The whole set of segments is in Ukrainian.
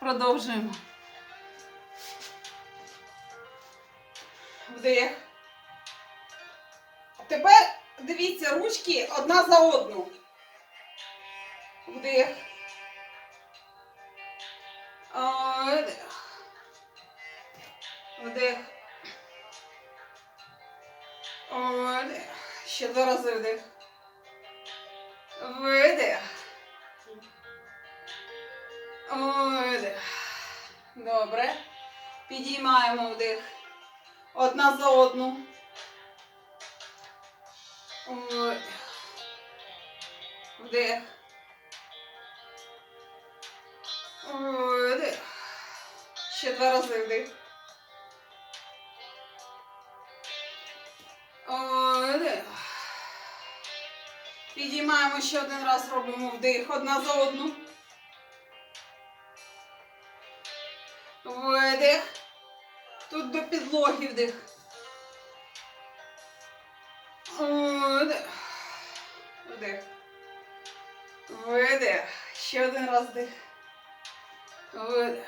Продовжуємо. Вдих. Тепер дивіться, ручки одна за одну. Вдих. Вдих. Вдих. Вдих. Ще два рази вдих. Видих. Видих. Добре. Підіймаємо вдих. Одна за одну. Видих. Вдих. Видих. Ще два рази вдих. Видих. Підіймаємо ще один раз, робимо вдих. Одна за одну. Видих. Тут до підлоги вдих. Вдих. Видих. Ще один раз вдих. Видих.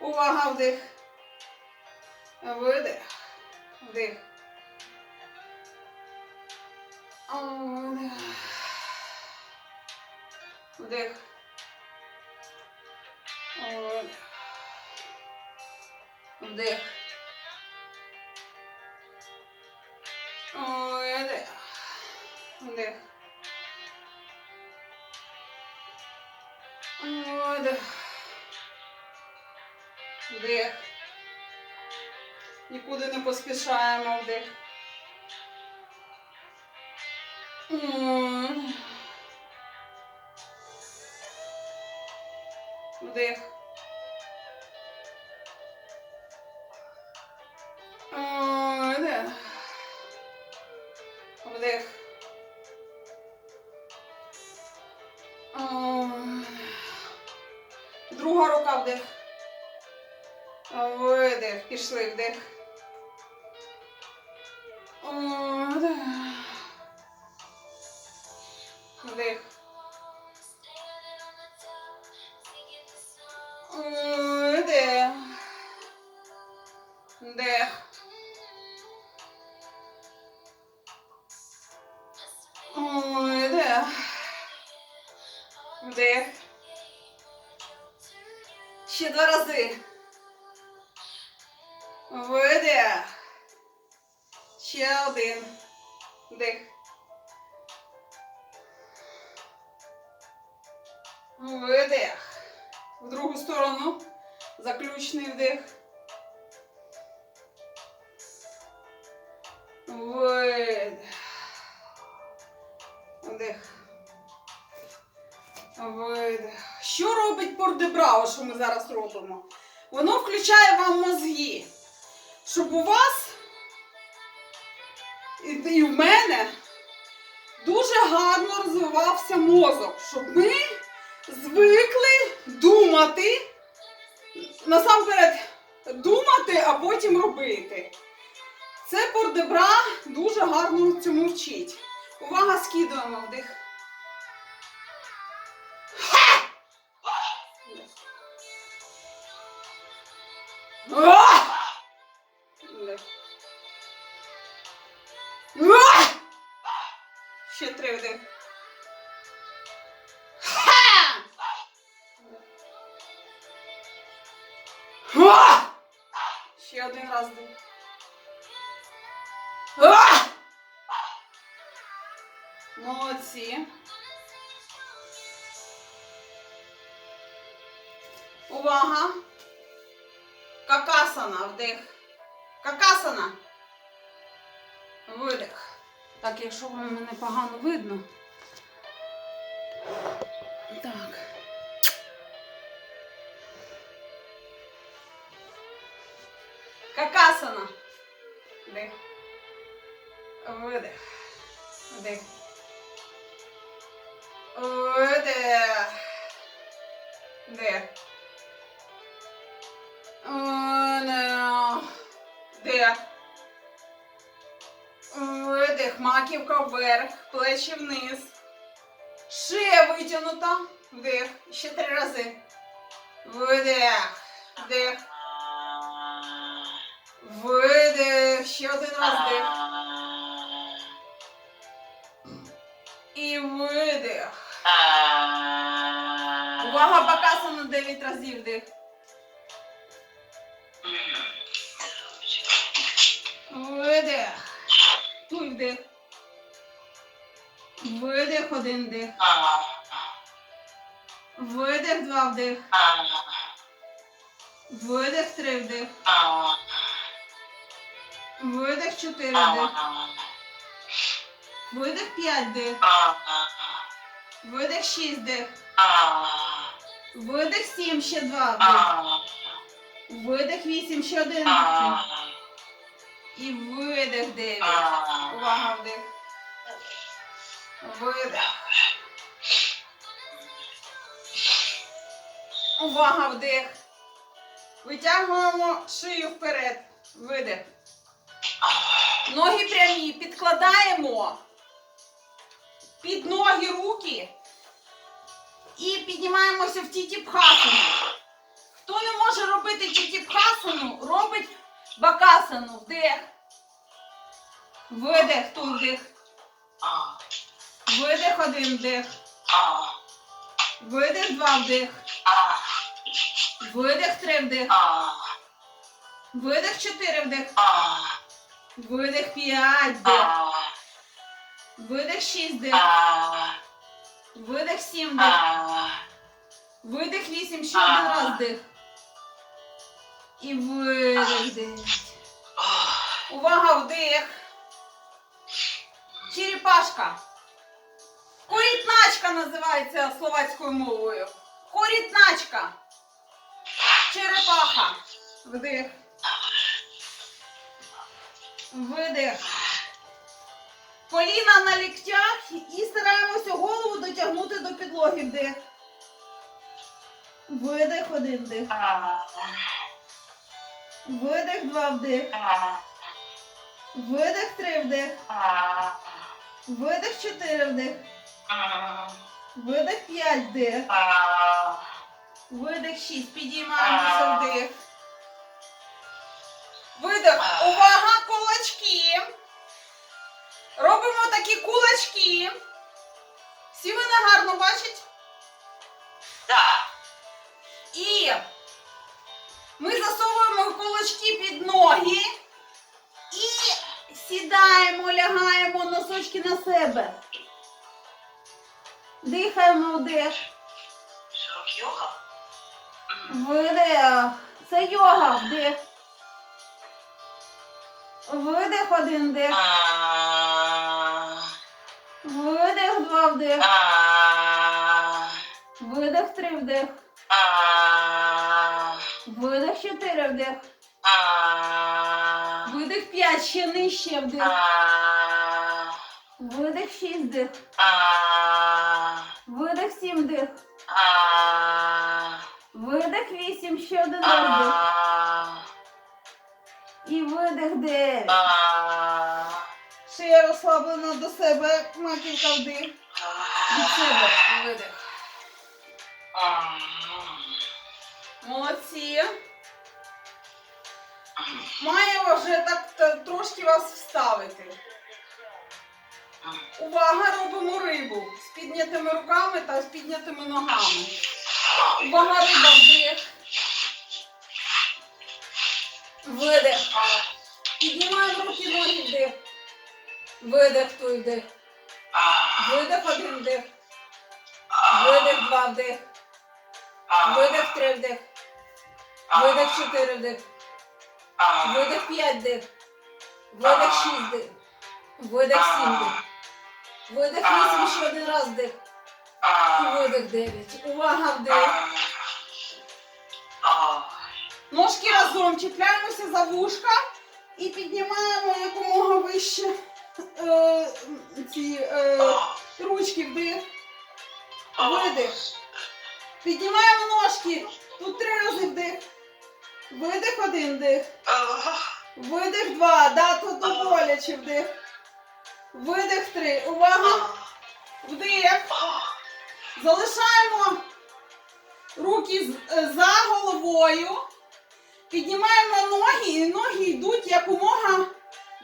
Увага, вдих. Видих. Вдих. Вдих. Вдих. Вдих. Вдих. Вдих. Вдих. Вдих. Вдих. Нікуди не поспішаємо Вдих. Вдих. Вдих. Вдих. Вдих. Видих. В другу сторону. Заключний вдих. Видих. Вдих. Видих. Що робить пордебрао, що ми зараз робимо? Воно включає вам мозги, щоб у вас і в мене дуже гарно розвивався мозок, щоб ми звикли думати, насамперед думати, а потім робити. Це пордебра дуже гарно цьому вчить. Увага, скидуємо вдих. А! А! Молодці. Увага. Какасана, вдих. Какасана. Видих. Так, якщо вам мене погано видно. Видих. Вдих. Вдих. Видих. Маківка вверх, плечі вниз. Шия витягнута. Вдих. Ще три рази. Видих. Вдих. Видих. Ще один раз вдих. І видих. Увага, Бакасана 9 разів вдих. Видих. Туй вдих. Видих, один вдих. Видих, два вдих. Видих, три вдих. Видих, чотири вдих. Видих, п'ять вдих. Видих, шість вдих. Видих, сім, ще два вдих. Видих, вісім, ще один. І видих, дев'ять. Увага, вдих. Видих. Увага, вдих. Витягуємо шию вперед. Видих. Ноги прямі. Підкладаємо під ноги руки. І піднімаємося в тітіпхасану. Хто не може робити тітіпхасану, робить бакасану. Вдих. Видих, тут вдих. Видих, один вдих. Видих, два вдих. Видих, три вдих. Видих, чотири вдих. Видих, п'ять вдих. Видих, шість вдих. Видих, сім вдих. Видих, вісім, ще один раз вдих. І видих, дев'ять. Увага, вдих. Черепашка. Корітначка називається словацькою мовою. Корітначка. Черепаха. Вдих. Видих. Коліна на ліктях і стараємося голову дотягнути до підлоги. Вдих. Видих, один вдих. Видих, два вдих. Видих, три вдих. Видих, чотири вдих. Видих, п'ять вдих. Видих, шість. Підіймаємося вдих. Видих. Увага, кулачки. Такі кулачки. Всі мене гарно бачать? І ми засовуємо кулачки під ноги і сідаємо, лягаємо носочки на себе. Дихаємо вдих. Видих. Це йога, вдих. Видих, один вдих. Видих, два вдих. Видих, три вдих. Видих, чотири вдих. Видих, п'ять, ще нижче вдих. Видих, шість вдих. Видих, сім вдих. Видих, вісім, ще один вдих. І видих, дев'ять. Шия розслаблена до себе, маківка вдих. Від себе видих. Молодці. Має вже так трошки вас вставити. Увага, робимо рибу з піднятими руками та з піднятими ногами. Увага, риба вдих. Видих. Піднімаємо руки ноги вдих. Видих, той вдих. Видих, один вдих. Видих, два вдих. Видих, три вдих. Видих, чотири вдих. Видих, п'ять вдих. Видих, шість вдих. Видих, сім вдих. Видих, вісім, ще один раз вдих. І видих, дев'ять. Увага, вдих. Ножки разом чіпляємося за вушка і піднімаємо якомога вище е, ці е, ручки вдих. Видих. Піднімаємо ножки. Тут три рази вдих. Видих один вдих. Видих два. Да, тут боляче вдих. Видих три. Увага. Вдих. Залишаємо руки е, за головою. Піднімаємо ноги і ноги йдуть якомога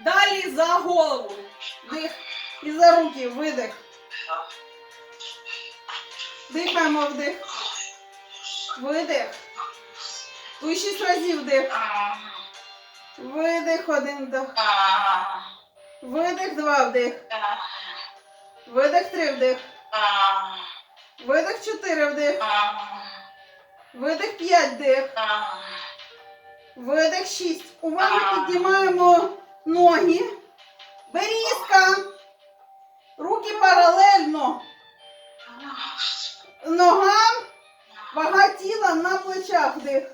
далі за голову. Вдих. І за руки. Видих. Дихаємо вдих. Видих. Туй шість разів вдих. Видих, один вдих. Видих, два вдих. Видих, три вдих. Видих, чотири вдих. Видих, п'ять вдих. Видих, шість. Увага, піднімаємо ноги. Берізка. Руки паралельно. Ногам. Вага тіла на плечах вдих.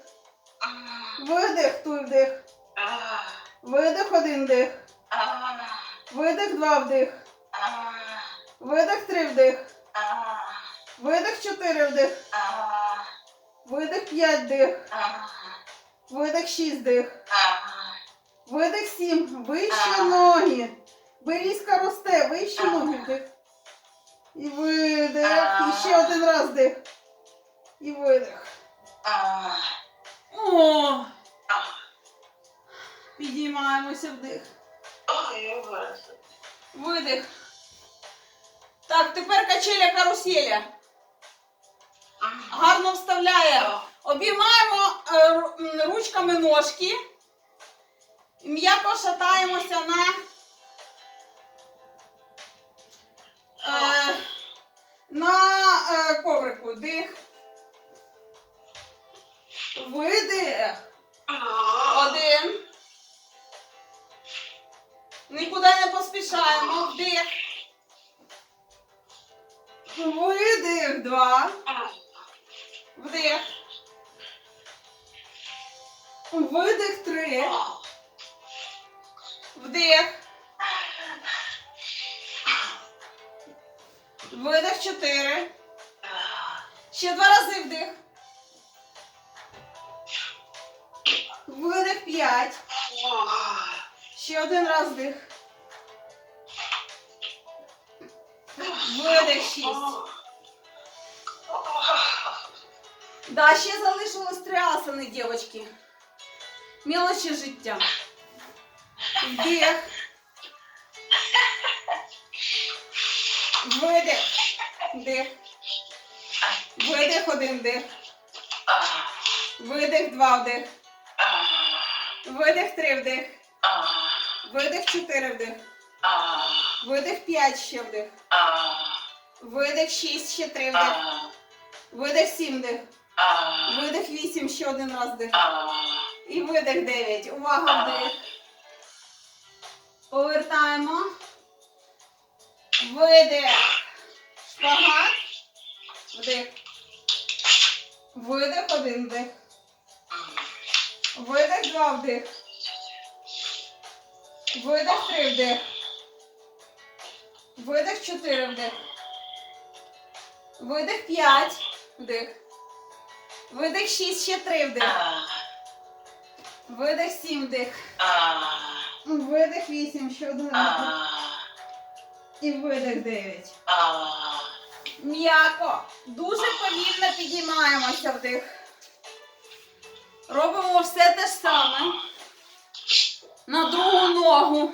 Видих, туй вдих. Видих, один вдих. Видих, два вдих. Видих, три вдих. Видих, чотири вдих. Видих, п'ять вдих. Видих, шість вдих. Видих, сім. Вище ноги. Берізка росте. Вище ноги вдих. І видих. І ще один раз вдих. І видих. О! Підіймаємося вдих. Видих. Так, тепер качеля каруселя. Гарно вставляє. Обіймаємо е, ручками ножки. М'яко шатаємося на, е, на е, коврику. Дих. Видих. Один. Нікуди не поспішаємо. Вдих. Видих. Два. Вдих. Видих три. Вдих. Видих чотири. Ще два рази вдих. Видих п'ять. Ще один раз вдих. Видих шість. Да, ще залишилось три асани, дівчатки. Мілочі життя. Вдих. Видих. Вдих. Видих один вдих. Видих два вдих. Видих три вдих. Видих чотири вдих. Видих п'ять ще вдих. Видих шість ще три вдих. Видих сім вдих. Видих вісім ще один раз вдих. І видих 9. Увага, вдих. Повертаємо. Видих. Шпагат. Вдих. Видих, один вдих. Видих, два вдих. Видих, три вдих. Видих, чотири вдих. Видих, п'ять вдих. Видих, шість, ще три вдих. Видих, сім вдих. Видих, вісім, ще один раз. вдих. І видих, дев'ять. М'яко. Дуже повільно підіймаємося вдих. Робимо все те ж саме. На другу ногу.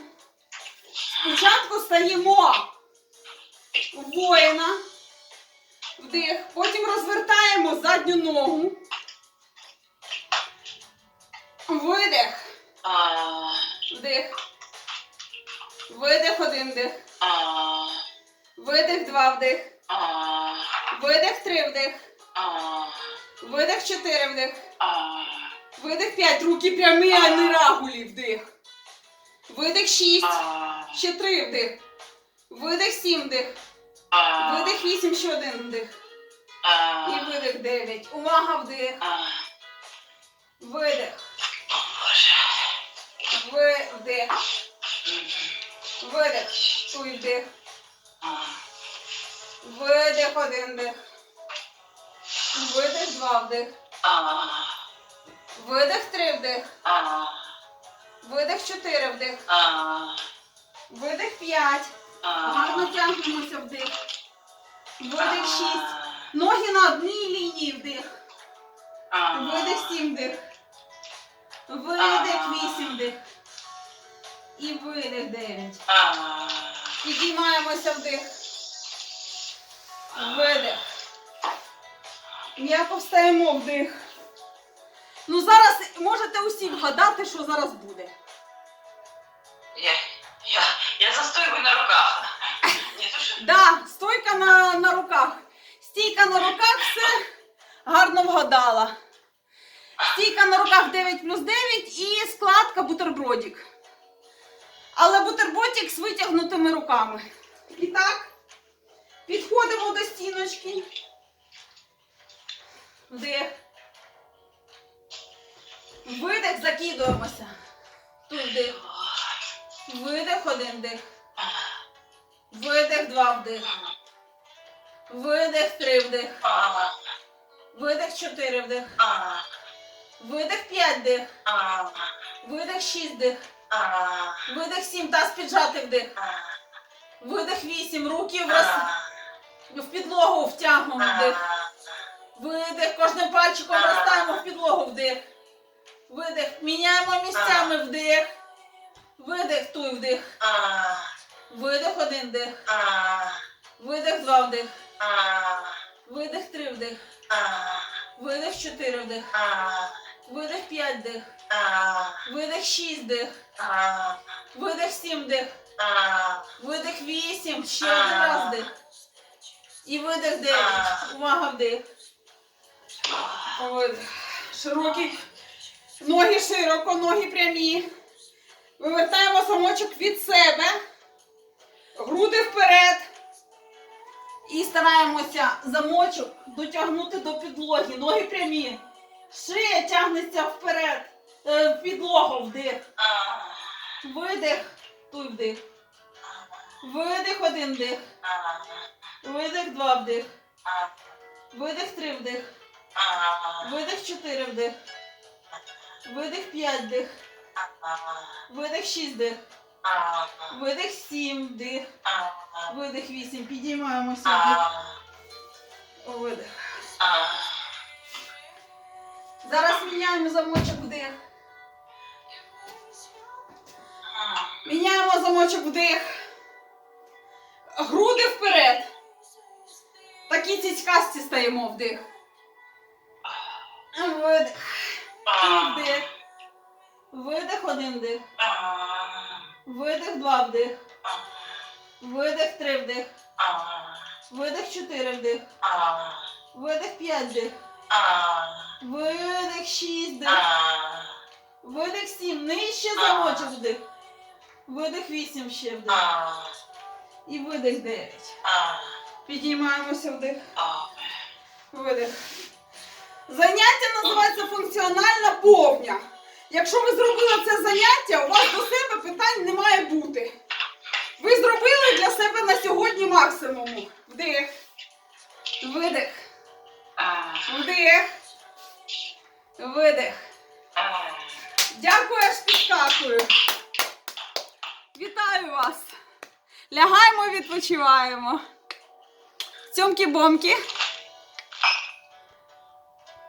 Спочатку стаємо в воїна. Вдих. Потім розвертаємо задню ногу. Видих. Вдих. Видих один вдих. Видих два вдих. Видих три вдих. Видих чотири вдих. Видих п'ять. Руки прямі, а не рагулі вдих. Видих шість. Ще три вдих. Видих сім вдих. Видих вісім, ще один вдих. І видих дев'ять. Увага вдих. Видих. Видих. Видих. Туй вдих. Видих один вдих. Видих два вдих. Видих три вдих. Видих чотири вдих. Видих п'ять. Гарно тягнемося вдих. Видих шість. Ноги на одній лінії вдих. Видих сім вдих. Видих вісім вдих. І видих дев'ять. Підіймаємося вдих. Видих. М'яко встаємо вдих. Ну зараз можете усі вгадати, що зараз буде. Я, я, я за стойкой на руках. Да, стойка на, на руках. Стійка на руках, все гарно вгадала. Стійка на руках 9 плюс 9 і складка бутербродик. Але бутербродик з витягнутими руками. І так, підходимо до стіночки. Вдих. Видих, закидуємося. Тут вдих. Видих, один вдих. Видих, два вдих. Видих, три вдих. Видих, чотири вдих. Видих, п'ять вдих. Видих, шість вдих. Видих, сім, таз піджати вдих. Видих, вісім, руки в, роз... в підлогу втягнемо вдих. Видих, кожним пальчиком розставимо в підлогу вдих. Видих, міняємо місцями вдих. Видих, туй вдих. Видих, один вдих. Видих, два вдих. Видих, три вдих. Видих, чотири вдих. Видих, п'ять вдих. Видих, шість вдих. Видих, сім вдих. Видих, вісім. Ще один раз вдих. І видих, дев'ять. Увага, вдих. Видих. Широкий. Ноги широко, ноги прямі. Вивертаємо замочок від себе. Груди вперед. І стараємося замочок дотягнути до підлоги. Ноги прямі. Шия тягнеться вперед. Е, В підлогу вдих. Видих. Туй вдих. Видих, один вдих. Видих, два вдих. Видих, три вдих. Видих, чотири вдих. Видих, п'ять вдих. Видих, шість вдих. Видих, сім вдих. Видих, вісім. Підіймаємося. Видих. Зараз міняємо замочок вдих. Міняємо замочок вдих. Груди вперед. Такі цицькасті стаємо вдих. Видих. Вдих. Видих один вдих. Видих два вдих. Видих три вдих. Видих чотири вдих. Видих п'ять вдих. Видих шість вдих. Видих сім. Нижче замочок вдих. Видих вісім ще вдих. І видих дев'ять. Підіймаємося вдих. Видих. Заняття називається функціональна повня. Якщо ви зробили це заняття, у вас до себе питань не має бути. Ви зробили для себе на сьогодні максимум. Вдих. Видих. Вдих. Видих. Дякую, аж підскакую. Вітаю вас. Лягаємо, відпочиваємо. Цьомки-бомки.